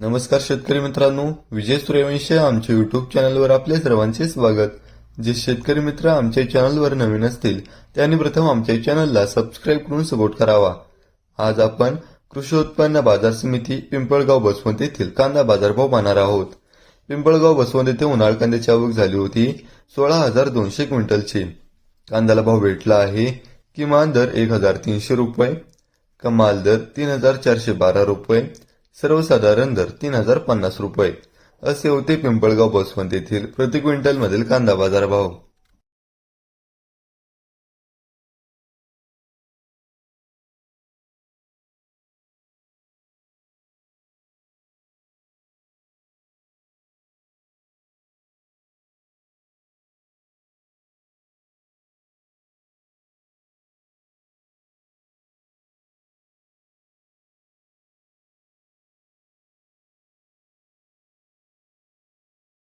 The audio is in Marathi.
नमस्कार शेतकरी मित्रांनो विजय सूर्यवंशी आमच्या युट्यूब चॅनलवर आपल्या सर्वांचे स्वागत. जे शेतकरी मित्र आमच्या चॅनलवर नवीन असतील त्यांनी प्रथम आमच्या चॅनलला सबस्क्राईब करून सपोर्ट करावा. आज आपण कृषी उत्पन्न बाजार समिती पिंपळगाव बसवंत येथील कांदा बाजारभाव पाहणार आहोत. पिंपळगाव बसवंत येथे उन्हाळ कांद्याची आवक झाली होती सोळा हजार दोनशे क्विंटलची. कांद्याला भाव भेटला आहे किमान दर एक हजार तीनशे रुपये कमाल दर तीन हजार चारशे बारा रुपये सर्वसाधारण दर तीन हजार पन्नास रुपये. असे होते पिंपळगाव बसवंत येथील प्रति क्विंटल मधील कांदा बाजार भाव